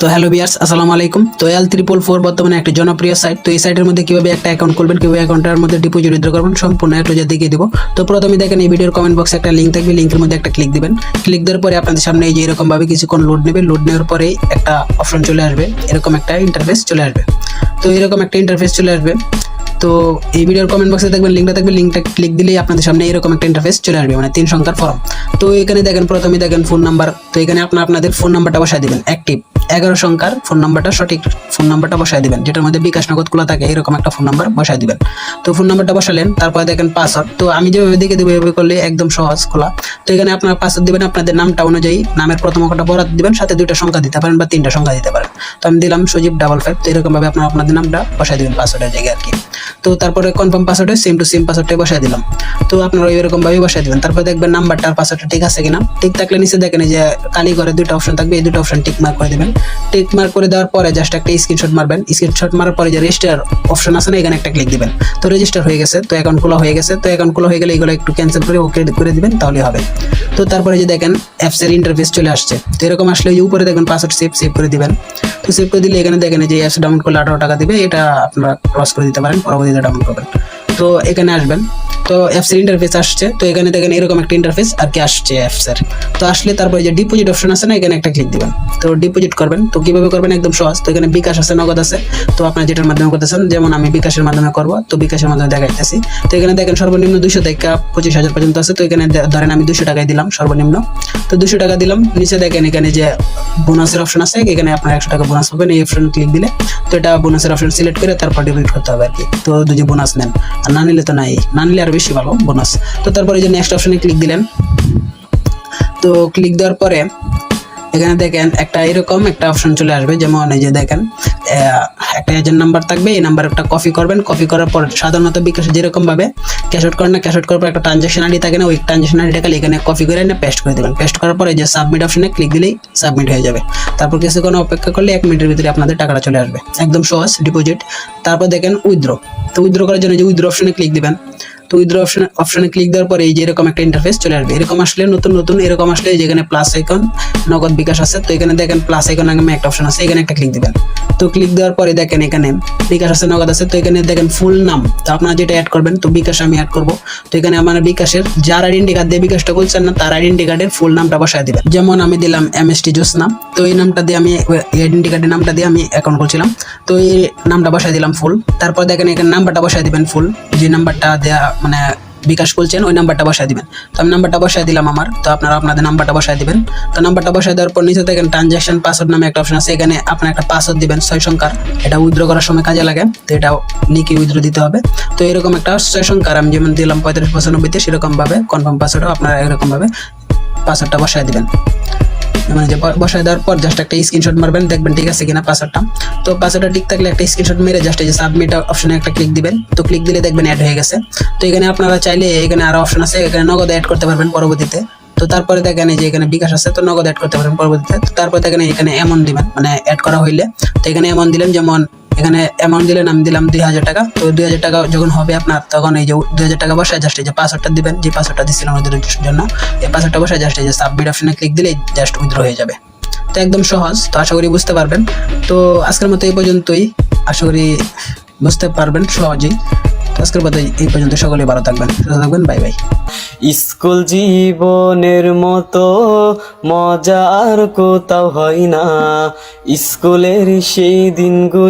তো হ্যালো বিয়ার্স আসসালামু আলাইকুম। তো এল ত্রিপল ফোর বর্তমানে একটা জনপ্রিয় সাইট তো এই সাইটের মধ্যে কীভাবে একটা অ্যাকাউন্ট করবেন কীভাবে অ্যাকাউন্টের মধ্যে ডিপোজিট উইথড্র করবেন, সম্পূর্ণ একটু যা দেখিয়ে দেবো। তো প্রথমে দেখেন এই ভিডিওর কমেন্ট বক্সে একটা লিঙ্ক থাকবে লিঙ্কের মধ্যে একটা ক্লিক দেবেন। ক্লিক দেওয়ার পরে আপনাদের সামনে এই যে এরকমভাবে কিছুক্ষণ লোড নেবে। লোড নেওয়ার পরে একটা অপশন চলে আসবে, এরকম একটা ইন্টারফেস চলে আসবে। তো এরকম একটা ইন্টারফেস চলে আসবে। তো এই ভিডিওর কমেন্ট বক্সে দেখবেন লিঙ্কটা থাকবে লিঙ্কটা ক্লিক দিলেই আপনাদের সামনে এরকম একটা ইন্টারফেস চলে আসবে মানে তিন সংখ্যার ফর্ম তো এখানে দেখেন, প্রথমে দেখেন ফোন নাম্বার তো এখানে আপনার আপনাদের ফোন নাম্বারটা বসায় দিবেন অ্যাক্টিভ এগারো সংখ্যার ফোন নাম্বারটা সঠিক ফোন নাম্বারটা বসায় দিবেন, যেটার মধ্যে বিকাশ নগদ খোলা থাকে, এরকম একটা ফোন নাম্বার বসায় দিবেন। তো ফোন নাম্বারটা বসালেন, তারপরে দেখেন পাসওয়ার্ড তো আমি যেভাবে দেখে দেবো, এভাবে করলে একদম সহজ খোলা। তো এখানে আপনার পাসওয়ার্ড দিবেন, আপনাদের নামটা অনুযায়ী, নামের প্রথম অঙ্কটা বরাদ দিবেন, সাথে দুইটা সংখ্যা দিতে পারেন বা তিনটা সংখ্যা দিতে পারেন। তো আমি দিলাম সজীব ডাবল ফাইভ তো এরকম ভাবে আপনার আপনাদের নামটা বসায় দিবেন পাসওয়ার্ডের জায়গায় আর কি। তো তারপরে কনফার্ম পাসওয়ার্ডে সেম টু সেম পাসওয়ার্ডটাই বসায় দিলাম। তো আপনারা এরকম ভাবে বসায় দিবেন। তারপর দেখবেন নাম্বারটা আর পাসওয়ার্ডটা ঠিক আছে কিনা। ঠিক থাকলে নিচে দেখেন যে কালি করে দুটো অপশন থাকবে, এই দুটো অপশন টিক মার্ক করে দিবেন। টিক মার্ক করে দেওয়ার পরে জাস্ট একটা স্ক্রিনশট মারবেন। স্ক্রিনশট মারার পরে যে রেজিস্টার অপশন আছে না, এখানে একটা ক্লিক দিবেন। তো রেজিস্টার হয়ে গেছে, তো অ্যাকাউন্ট খোলা হয়ে গেছে। তো অ্যাকাউন্ট খোলা হয়ে গেলে এগুলো একটু ক্যান্সেল করে ওকে করে দিবেন তাহলে হবে। তো তারপরে যে দেখেন অ্যাপসের ইন্টারফেস চলে আসছে। তো এরকম আসলে উপরে দেখবেন পাসওয়ার্ড সেভ সেভ করে দিবেন। তো সেভ করে দিলে এখানে দেখেন যে অ্যাপস ডাউনলোড করলে আঠারো টাকা দিবে, এটা আপনারা ক্রস করে দিতে পারেন, পরবর্তীতে ডাউনলোড করবেন। তো এখানে আসবেন। তো অ্যাপসের ইন্টারফেস আসছে, তো এখানে দেখেন এরকম একটা ইন্টারফেস আর কি আসছে অ্যাপসের তো আসলে তারপরে যে ডিপোজিট অপশন আছে না, এখানে একটা ক্লিক দিবেন। তো ডিপোজিট করবেন। তো কীভাবে করবেন? একদম সহজ। তো এখানে বিকাশ আছে, নগদ আছে। তো আপনার যেটার মাধ্যমে করতেছেন, যেমন আমি বিকাশের মাধ্যমে করব, তো বিকাশের মাধ্যমে দেখাইতেছি। তো এখানে দেখেন সর্বনিম্ন দুশো থেকে পঁচিশ হাজার পর্যন্ত আছে। তো এখানে ধরেন আমি দুশো টাকায় দিলাম সর্বনিম্ন। তো দুশো টাকা দিলাম, নিচে দেখেন এখানে যে বোনাসের অপশন আছে, এখানে আপনার একশো টাকা বোনাস পাবেন, এই অপশন ক্লিক দিলে। তো এটা বোনাসের অপশন সিলেক্ট করে তারপর ডিপোজিট করতে হবে আর কি। তো যদি বোনাস নেন। আর না নিলে তো নাই। না নিলে আর বেশি ভালো বোনাস তো তারপরে যে নেক্সট অপশনে ক্লিক দিলেন। তো ক্লিক দেওয়ার পরে এখানে দেখেন একটা এরকম একটা অপশন চলে আসবে, যেমন এই যে দেখেন একটা এজেন্ট নাম্বার থাকবে, এই নাম্বার একটা কপি করবেন। কপি করার পর সাধারণত বিকাশ যেরকম ভাবে ক্যাশ আউট করেন না ক্যাশ আউট করার পর একটা ট্রানজাকশন আইডি থাকে না, ওই ট্রানজাকশন আইডিটা খালি এখানে কপি করে এনে পেস্ট করে দেবেন। পেস্ট করার পরে যে সাবমিট অপশনে ক্লিক দিলেই সাবমিট হয়ে যাবে। তারপর কিছুক্ষণ অপেক্ষা করলে এক মিনিটের ভিতরে আপনাদের টাকাটা চলে আসবে। একদম সহজ ডিপোজিট তারপর দেখেন উইথড্র তো উইথড্র করার জন্য যে উইথড্র অপশনে ক্লিক দিবেন তো উইথড্র অপশন অপশনে ক্লিক দেওয়ার পরে এই যে এরকম একটা ইন্টারফেস চলে আসবে। এরকম আসলে নতুন নতুন, এরকম আসলে যেখানে প্লাস আইকন নগদ বিকাশ আছে, তো এখানে দেখেন প্লাস আইকন নামে একটা অপশন আছে, এখানে একটা ক্লিক দিবেন। তো ক্লিক দেওয়ার পরে দেখেন এখানে বিকাশ আছে, নগদ আছে, তো এখানে দেখেন ফুল নাম তো আপনারা যেটা অ্যাড করবেন, তো বিকাশ আমি অ্যাড করব। তো এখানে আমার বিকাশের যার আইডেন্টি কার্ড দিয়ে বিকাশটা করছেন না, তার আইডেন্টি কার্ডের ফুল নামটা বসায় দিবেন। যেমন আমি দিলাম এম এস টি জোস নাম, তো এই নামটা দিয়ে আমি আইডেন্টি কার্ডের নামটা দিয়ে আমি অ্যাকাউন্ট করছিলাম তো এই নামটা বসায় দিলাম ফুল তারপর দেখেন এখানে নাম্বারটা বসায় দিবেন ফুল যে নাম্বারটা দেয়া মানে বিকাশ করছেন ওই নাম্বারটা বসায় দিবেন। তো আমি নাম্বারটা বসায় দিলাম আমার, তো আপনারা আপনাদের নাম্বারটা বসায় দিবেন। তো নাম্বারটা বসায় দেওয়ার পর নিচে দেখেন ট্রানজ্যাকশন পাসওয়ার্ড নামে একটা অপশন আছে, এখানে আপনার একটা পাসওয়ার্ড দিবেন, ছয় সংখ্যার। এটা উইথড্র করার সময় কাজে লাগে, তো এটা নিকে উইথড্র দিতে হবে। তো এরকম একটা ছয় সংখ্যার, আমি যেমন দিলাম পঁয়তাল্লিশ পঁচানব্বইতে, সেরকমভাবে কনফার্ম পাসওয়ার্ডও আপনারা এরকমভাবে পাসওয়ার্ডটা বসায় দিবেন। মানে যে বসায় দেওয়ার পর জাস্ট একটা স্ক্রিনশট মারবেন, দেখবেন ঠিক আছে কিনা পাসওয়ার্ডটা তো পাসওয়ার্ডটা ঠিক থাকলে একটা স্ক্রিনশট মেরে জাস্ট এই যে সাবমিট অপশনে একটা ক্লিক দিবেন। তো ক্লিক দিলে দেখবেন অ্যাড হয়ে গেছে। তো এখানে আপনারা চাইলে এখানে আরও অপশন আছে, এখানে নগদ অ্যাড করতে পারবেন পরবর্তীতে। তো তারপরে দেখেন যে এখানে বিকাশ আছে, তো নগদ অ্যাড করতে পারবেন পরবর্তীতে। তারপরে দেখেন এখানে অ্যামাউন্ট দিবেন মানে অ্যাড করা হইলে। তো এখানে অ্যামাউন্ট দিলেন, যেমন এখানে অ্যামাউন্ট দিলেন, আমি দিলাম দুই হাজার টাকা। তো দুই হাজার টাকা যখন হবে আপনার, তখন এই যে দুই হাজার টাকা বসায় জাস্ট এই যে পাসওয়ার্ডটা দিবেন, যে পাসওয়ার্ডটা দিচ্ছিলাম ওদের জন্য, এই পাসওয়ার্ডটা বসায় জাস্ট এই যে সাবমিট অপশনে ক্লিক দিলেই জাস্ট উইথড্র হয়ে যাবে। তো একদম সহজ, তো আশা করি বুঝতে পারবেন। তো আজকের মতো এই পর্যন্তই। আশা করি বুঝতে পারবেন সহজেই। আজকের মতো এই পর্যন্ত সকলেই ভালো থাকবেন, সুস্থ থাকবেন, বাই বাই। স্কুল জীবনের মতো মজার কোথাও হয় না। স্কুলের সেই দিনগুলো